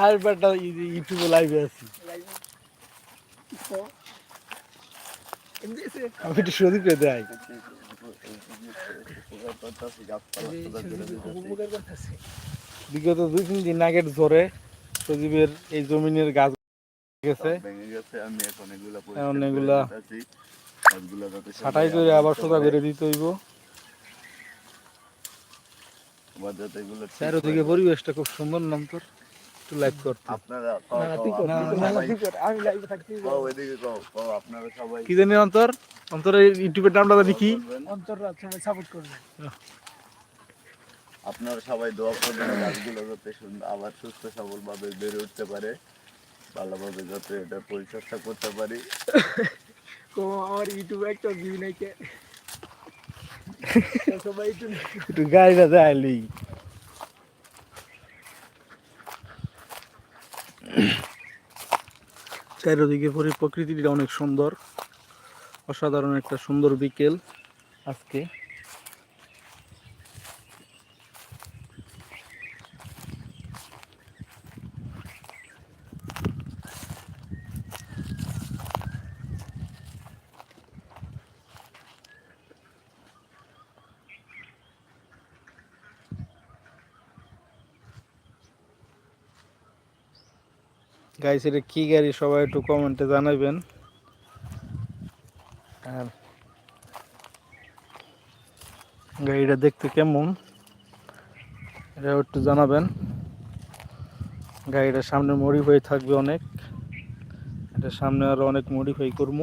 আর বেটা ইউটিউবে লাইভে আছি। আমি একটু করে দেয় বিগত দুই তিন দিন আগের ঝড়ে সজীবের এই জমিনের গাছ গেছে। এখন এগুলা সব ছাটাই করে আবার সোজা করে দিতে হইব। আবার যাতে এগুলো ঠিক পরিবেশটা খুব সুন্দর নাম তোর। একটু লাইভ কর আপনারা সবাই- কও, এদিকে কও, কও, আপনারা সবাই কি জানি অন্তর? অন্তরের ইউটিউবের নামটা জানি কি? বলবেন। আপনারা সবাই দোয়া করবেন গাছগুলো যাতে সুন্দর আবার সুস্থ সবল ভাবে বেড়ে উঠতে পারে ভালোভাবে যাতে এটা পরিচর্যা করতে পারি। আমার ইউটিউবে একটা ভিউ নাই একটু গাড়ি গাড়িটা যাইলি চারিদিকে পরি প্রকৃতিটা অনেক সুন্দর। অসাধারণ একটা সুন্দর বিকেল আজকে। গাইস এটা কি গাড়ি? সবাই একটু কমেন্টে জানাবেন। আর গাড়িটা দেখতে কেমন? এটা একটু জানাবেন। গাড়িটার সামনে মডিফাই থাকবে অনেক। এটা সামনে আরও অনেক মডিফাই করব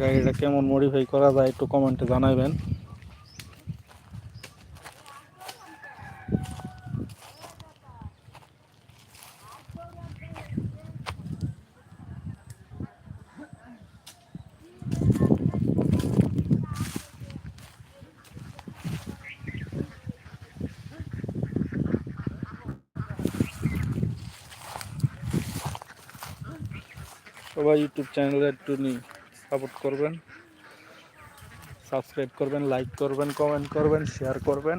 গাড়িটা কেমন মডিফাই করা যায় একটু কমেন্টে জানাবেন। সবাই ইউটিউব চ্যানেলে একটু সাপোর্ট করবেন সাবস্ক্রাইব করবেন লাইক করবেন কমেন্ট করবেন শেয়ার করবেন।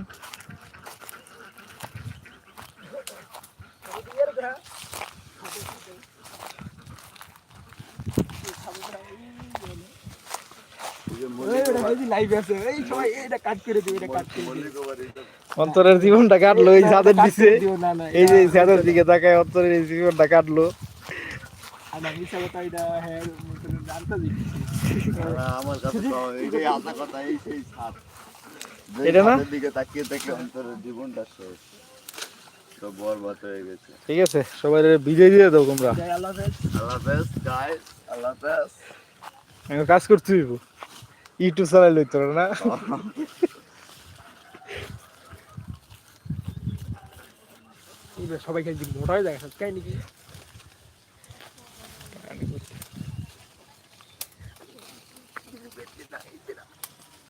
অন্তরের জীবনটা কাটলো, এই ছাদের এই যে দিকে তাকায় অন্তরের জীবনটা কাটলো। ঠিক আছে সবাই বিজয় দিয়ে দাও তোমরা। কাজ করতে হইব। ইউটিউব চালাই লই তোরা না? সবাই খালি মোটা হয়ে যায় কাই নাকি